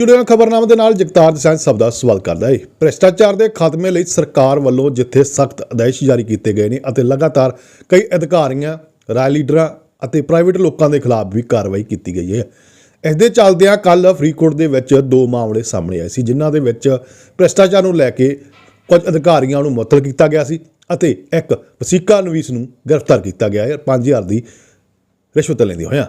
ਜੁੜਿਆ ਖਬਰਨਾਮੇ ਦੇ ਨਾਲ ਜਗਤਾਰ ਜਸੈਨ ਸਭ ਦਾ ਸਵਾਲ ਕਰਦਾ ਹੈ ਭ੍ਰਿਸ਼ਟਾਚਾਰ ਦੇ ਖਾਤਮੇ ਲਈ ਸਰਕਾਰ ਵੱਲੋਂ ਜਿੱਥੇ ਸਖਤ ਆਦੇਸ਼ ਜਾਰੀ ਕੀਤੇ ਗਏ ਨੇ ਅਤੇ ਲਗਾਤਾਰ ਕਈ ਅਧਿਕਾਰੀਆਂ, ਰਾਜ ਲੀਡਰਾਂ ਅਤੇ ਪ੍ਰਾਈਵੇਟ ਲੋਕਾਂ ਦੇ ਖਿਲਾਫ ਵੀ ਕਾਰਵਾਈ ਕੀਤੀ ਗਈ ਹੈ। ਇਸ ਦੇ ਚੱਲਦਿਆਂ ਕੱਲ ਫਰੀਦਕੋਟ ਦੇ ਵਿੱਚ ਦੋ ਮਾਮਲੇ ਸਾਹਮਣੇ ਆਏ ਸੀ, ਜਿਨ੍ਹਾਂ ਦੇ ਵਿੱਚ ਭ੍ਰਿਸ਼ਟਾਚਾਰ ਨੂੰ ਲੈ ਕੇ ਕੁਝ ਅਧਿਕਾਰੀਆਂ ਨੂੰ ਮੁਅੱਤਲ ਕੀਤਾ ਗਿਆ ਸੀ ਅਤੇ ਇੱਕ ਵਸੀਕਾ ਨਵੀਸ ਨੂੰ ਗ੍ਰਿਫਤਾਰ ਕੀਤਾ ਗਿਆ ਹੈ। 5000 ਦੀ ਰਿਸ਼ਵਤ ਲੈਂਦੇ ਹੋਇਆਂ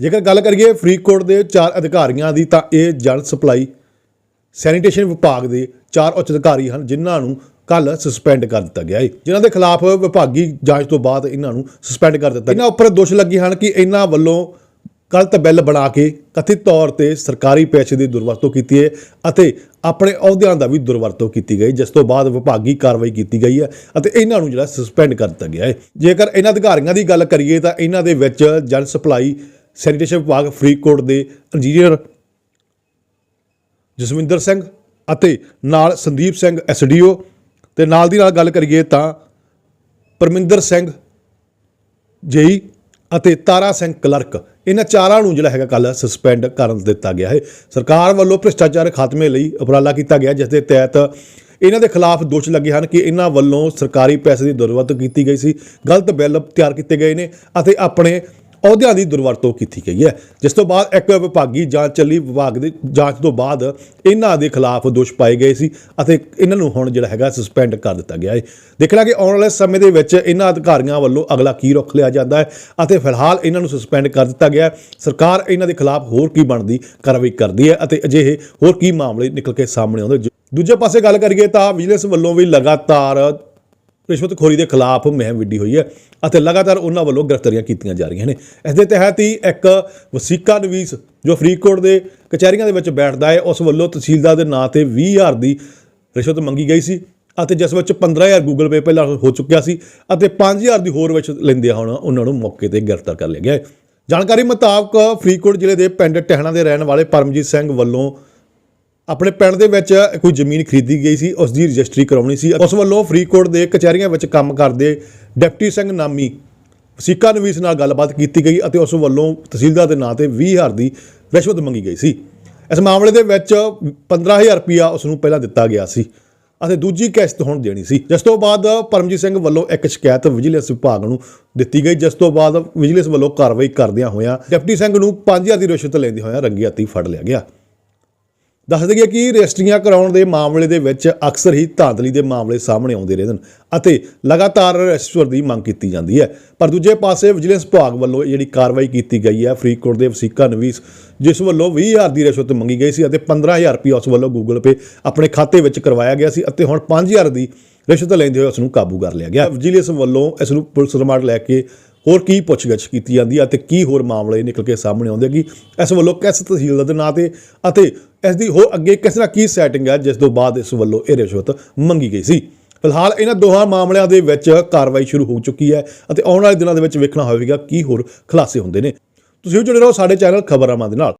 ਜੇਕਰ ਗੱਲ ਕਰੀਏ ਫਰੀਦਕੋਟ ਦੇ ਚਾਰ ਅਧਿਕਾਰੀਆਂ ਦੀ, ਤਾਂ ਇਹ ਜਲ ਸਪਲਾਈ ਸੈਨੀਟੇਸ਼ਨ ਵਿਭਾਗ ਦੇ ਚਾਰ ਉੱਚ ਅਧਿਕਾਰੀ ਹਨ, ਜਿਨ੍ਹਾਂ ਨੂੰ ਕੱਲ ਸਸਪੈਂਡ ਕਰ ਦਿੱਤਾ ਗਿਆ ਹੈ ਜਿਨ੍ਹਾਂ ਦੇ ਖਿਲਾਫ ਵਿਭਾਗੀ ਜਾਂਚ ਤੋਂ ਬਾਅਦ ਇਹਨਾਂ ਨੂੰ ਸਸਪੈਂਡ ਕਰ ਦਿੱਤਾ ਇਹਨਾਂ ਉੱਪਰ ਦੋਸ਼ ਲੱਗੇ ਹਨ ਕਿ ਇਹਨਾਂ ਵੱਲੋਂ ਗਲਤ ਬਿੱਲ ਬਣਾ ਕੇ ਕਥਿਤ ਤੌਰ ਤੇ ਸਰਕਾਰੀ ਪੈਸੇ ਦੀ ਦੁਰਵਰਤੋਂ ਕੀਤੀ ਹੈ ਅਤੇ ਆਪਣੇ ਅਹੁਦਿਆਂ ਦਾ ਵੀ ਦੁਰਵਰਤੋਂ ਕੀਤੀ ਗਈ, ਜਿਸ ਤੋਂ ਬਾਅਦ ਵਿਭਾਗੀ ਕਾਰਵਾਈ ਕੀਤੀ ਗਈ ਹੈ ਅਤੇ ਇਹਨਾਂ ਨੂੰ ਜਿਹੜਾ ਸਸਪੈਂਡ ਕਰ ਦਿੱਤਾ ਗਿਆ ਹੈ ਜੇਕਰ ਇਹਨਾਂ ਅਧਿਕਾਰੀਆਂ ਦੀ ਗੱਲ ਕਰੀਏ, ਤਾਂ ਇਹਨਾਂ ਦੇ ਵਿੱਚ ਜਲ ਸਪਲਾਈ ਸੈਨੀਟੇਸ਼ਨ ਵਿਭਾਗ ਫਰੀਦਕੋਟ ਦੇ ਇੰਜੀਨੀਅਰ ਜਸਵਿੰਦਰ ਸਿੰਘ ਅਤੇ ਨਾਲ ਸੰਦੀਪ ਸਿੰਘ ਐਸਡੀਓ ਤੇ ਨਾਲ ਦੀ ਨਾਲ ਗੱਲ ਕਰੀਏ ਤਾਂ ਪਰਮਿੰਦਰ ਸਿੰਘ ਜੇਈ ਅਤੇ ਤਾਰਾ ਸਿੰਘ ਕਲਰਕ। ਇਹਨਾਂ ਚਾਰਾਂ ਨੂੰ ਜਿਹੜਾ ਹੈਗਾ ਕੱਲ ਸਸਪੈਂਡ ਕਰ ਦਿੱਤਾ ਗਿਆ ਹੈ। ਸਰਕਾਰ ਵੱਲੋਂ ਭ੍ਰਿਸ਼ਟਾਚਾਰ ਖਾਤਮੇ ਲਈ ਉਪਰਾਲਾ ਕੀਤਾ ਗਿਆ, ਜਿਸ ਦੇ ਤਹਿਤ ਇਹਨਾਂ ਦੇ ਖਿਲਾਫ ਦੋਸ਼ ਲੱਗੇ ਹਨ ਕਿ ਇਹਨਾਂ ਵੱਲੋਂ ਸਰਕਾਰੀ ਪੈਸੇ ਦੀ ਦੁਰਵਰਤੋਂ ਕੀਤੀ ਗਈ ਸੀ। ਗਲਤ ਬਿੱਲ ਤਿਆਰ ਕੀਤੇ ਗਏ ਨੇ ਅਤੇ ਆਪਣੇ ਅਹੁਦਿਆਂ ਦੀ ਦੁਰਵਰਤੋਂ ਕੀਤੀ ਗਈ ਹੈ। ਜਿਸ ਤੋਂ ਬਾਅਦ ਇੱਕ ਵਿਭਾਗੀ ਜਾਂਚ ਚੱਲੀ, ਵਿਭਾਗ ਦੀ ਜਾਂਚ ਤੋਂ ਬਾਅਦ ਇਹਨਾਂ ਦੇ ਖਿਲਾਫ ਦੋਸ਼ ਪਾਏ ਗਏ ਸੀ ਅਤੇ ਇਹਨਾਂ ਨੂੰ ਹੁਣ ਜਿਹੜਾ ਹੈਗਾ ਸਸਪੈਂਡ ਕਰ ਦਿੱਤਾ ਗਿਆ ਹੈ। ਦੇਖਣਾ ਕਿ ਆਉਣ ਵਾਲੇ ਸਮੇਂ ਦੇ ਵਿੱਚ ਇਹਨਾਂ ਅਧਿਕਾਰੀਆਂ ਵੱਲੋਂ ਅਗਲਾ ਕੀ ਰੁਖ ਲਿਆ ਜਾਂਦਾ ਹੈ ਅਤੇ ਫਿਲਹਾਲ ਇਹਨਾਂ ਨੂੰ ਸਸਪੈਂਡ ਕਰ ਦਿੱਤਾ ਗਿਆ ਸਰਕਾਰ ਇਹਨਾਂ ਦੇ ਖਿਲਾਫ ਹੋਰ ਕੀ ਬਣਦੀ, ਕਾਰਵਾਈ ਕਰਦੀ ਹੈ ਅਤੇ ਅਜਿਹੇ ਹੋਰ ਕੀ ਮਾਮਲੇ ਨਿਕਲ ਕੇ ਸਾਹਮਣੇ ਆਉਂਦੇ ਦੂਜੇ ਪਾਸੇ ਗੱਲ ਕਰੀਏ ਤਾਂ ਵਿਜੀਲੈਂਸ ਵੱਲੋਂ ਵੀ ਲਗਾਤਾਰ ਰਿਸ਼ਵਤਖੋਰੀ ਦੇ ਖਿਲਾਫ ਮੁਹਿੰਮ ਵਿੱਢੀ ਹੋਈ ਹੈ ਅਤੇ ਲਗਾਤਾਰ ਉਹਨਾਂ ਵੱਲੋਂ ਗ੍ਰਿਫਤਾਰੀਆਂ ਕੀਤੀਆਂ ਜਾ ਰਹੀਆਂ ਨੇ। ਇਸ ਦੇ ਤਹਿਤ ਹੀ ਇੱਕ ਵਸੀਕਾ ਨਵੀਸ ਜੋ ਫਰੀਦਕੋਟ ਦੇ ਕਚਹਿਰੀਆਂ ਦੇ ਵਿੱਚ ਬੈਠਦਾ ਹੈ, ਉਸ ਵੱਲੋਂ ਤਹਿਸੀਲਦਾਰ ਦੇ ਨਾਂ ਤੇ 20000 ਦੀ ਰਿਸ਼ਵਤ ਮੰਗੀ ਗਈ ਸੀ ਅਤੇ ਜਿਸ ਵਿੱਚ 15000 ਗੂਗਲ ਪੇ ਪਹਿਲਾਂ ਹੋ ਚੁੱਕਿਆ ਸੀ ਅਤੇ 5000 ਦੀ ਹੋਰ ਵਿੱਚ ਲੈਂਦੇ ਹੁਣ ਉਹਨਾਂ ਨੂੰ ਮੌਕੇ ਤੇ ਗ੍ਰਿਫਤਾਰ ਕਰ ਲਿਆ ਗਿਆ ਹੈ। ਜਾਣਕਾਰੀ ਮੁਤਾਬਕ ਫਰੀਦਕੋਟ ਜ਼ਿਲ੍ਹੇ ਦੇ ਪਿੰਡ ਟਹਿਣਾ ਦੇ ਰਹਿਣ ਵਾਲੇ ਪਰਮਜੀਤ ਸਿੰਘ ਵੱਲੋਂ ਆਪਣੇ ਪਿੰਡ ਦੇ ਵਿੱਚ ਕੋਈ ਜ਼ਮੀਨ ਖਰੀਦੀ ਗਈ ਸੀ ਉਸ ਦੀ ਰਜਿਸਟਰੀ ਕਰਾਉਣੀ ਸੀ ਉਸ ਵੱਲੋਂ ਫਰੀਦਕੋਟ ਦੇ ਕਚਹਿਰੀਆਂ ਵਿੱਚ ਕੰਮ ਕਰਦੇ ਡਿਪਟੀ ਸਿੰਘ ਨਾਮੀ ਵਸੀਕਾ ਨਵੀਸ ਨਾਲ ਗੱਲਬਾਤ ਕੀਤੀ ਗਈ ਅਤੇ ਉਸ ਵੱਲੋਂ ਤਹਿਸੀਲਦਾਰ ਦੇ ਨਾਂ ਤੇ 20000 ਦੀ ਰਿਸ਼ਵਤ ਮੰਗੀ ਗਈ ਸੀ। ਇਸ ਮਾਮਲੇ ਦੇ ਵਿੱਚ 15000 ਰੁਪਇਆ ਉਸ ਨੂੰ ਪਹਿਲਾਂ ਦਿੱਤਾ ਗਿਆ ਸੀ ਅਤੇ ਦੂਜੀ ਕਿਸ਼ਤ ਹੁਣ ਦੇਣੀ ਸੀ। ਜਿਸ ਤੋਂ ਬਾਅਦ ਪਰਮਜੀਤ ਸਿੰਘ ਵੱਲੋਂ ਇੱਕ ਸ਼ਿਕਾਇਤ ਵਿਜੀਲੈਂਸ ਵਿਭਾਗ ਨੂੰ ਦਿੱਤੀ ਗਈ, ਜਿਸ ਤੋਂ ਬਾਅਦ ਵਿਜੀਲੈਂਸ ਵੱਲੋਂ ਕਾਰਵਾਈ ਕਰਦਿਆਂ ਹੋਇਆਂ ਡਿਪਟੀ ਸਿੰਘ ਨੂੰ 5000 ਦੀ ਰਿਸ਼ਵਤ ਲੈਂਦੇ ਹੋਇਆਂ ਰੰਗੀ ਹੱਥੀਂ ਫੜ ਲਿਆ ਗਿਆ। ਦੱਸ ਦਈਏ ਕਿ ਰਜਿਸਟਰੀਆਂ ਕਰਾਉਣ ਦੇ ਮਾਮਲੇ ਦੇ ਵਿੱਚ ਅਕਸਰ ਹੀ ਧਾਂਦਲੀ ਦੇ ਮਾਮਲੇ ਸਾਹਮਣੇ ਆਉਂਦੇ ਰਹਿੰਦੇ ਹਨ ਅਤੇ ਲਗਾਤਾਰ ਰਜਿਸਟਰ ਦੀ ਮੰਗ ਕੀਤੀ ਜਾਂਦੀ ਹੈ। ਪਰ ਦੂਜੇ ਪਾਸੇ ਵਿਜੀਲੈਂਸ ਵਿਭਾਗ ਵੱਲੋਂ ਇਹ ਜਿਹੜੀ ਕਾਰਵਾਈ ਕੀਤੀ ਗਈ ਹੈ, ਫਰੀਦਕੋਟ ਦੇ ਵਸੀਕਾ ਨਵੀਸ, ਜਿਸ ਵੱਲੋਂ 20000 ਦੀ ਰਿਸ਼ਵਤ ਮੰਗੀ ਗਈ ਸੀ ਅਤੇ 15000 ਰੁਪਏ ਉਸ ਵੱਲੋਂ ਗੂਗਲ ਪੇ ਆਪਣੇ ਖਾਤੇ ਵਿੱਚ ਕਰਵਾਇਆ ਗਿਆ ਸੀ ਅਤੇ ਹੁਣ 5000 ਦੀ ਰਿਸ਼ਵਤ ਲੈਂਦੇ ਹੋਏ ਉਸ ਨੂੰ ਕਾਬੂ ਕਰ ਲਿਆ ਗਿਆ। ਵਿਜੀਲੈਂਸ ਵੱਲੋਂ ਇਸ ਨੂੰ ਪੁਲਿਸ ਰਿਮਾਂਡ ਲੈ ਕੇ ਹੋਰ ਕੀ ਪੁੱਛਗਿੱਛ ਕੀਤੀ ਜਾਂਦੀ ਹੈ ਅਤੇ ਕੀ ਹੋਰ ਮਾਮਲੇ ਨਿਕਲ ਕੇ ਸਾਹਮਣੇ ਆਉਂਦੇ ਕਿ ਇਸ ਵੱਲੋਂ ਕਿਸ ਤਹਿਸੀਲਦਾਰ ਦੇ ਨਾਂ ਤੇ ਅਤੇ ਇਸ ਦੀ ਹੋਰ ਅੱਗੇ ਕਿਸ ਤਰ੍ਹਾਂ ਕੀ ਸੈਟਿੰਗ ਹੈ ਜਿਸ ਤੋਂ ਬਾਅਦ ਇਸ ਵੱਲੋਂ ਇਹ ਰਿਸ਼ਵਤ ਮੰਗੀ ਗਈ ਸੀ। ਫਿਲਹਾਲ ਇਹਨਾਂ ਦੋਹਾਂ ਮਾਮਲਿਆਂ ਦੇ ਵਿੱਚ ਕਾਰਵਾਈ ਸ਼ੁਰੂ ਹੋ ਚੁੱਕੀ ਹੈ ਅਤੇ ਆਉਣ ਵਾਲੇ ਦਿਨਾਂ ਦੇ ਵਿੱਚ ਵੇਖਣਾ ਹੋਵੇਗਾ ਕੀ ਹੋਰ ਖੁਲਾਸੇ ਹੁੰਦੇ ਨੇ। ਤੁਸੀਂ ਵੀ ਜੁੜੇ ਰਹੋ ਸਾਡੇ ਚੈਨਲ ਖਬਰਾਂ ਦੇ ਨਾਲ।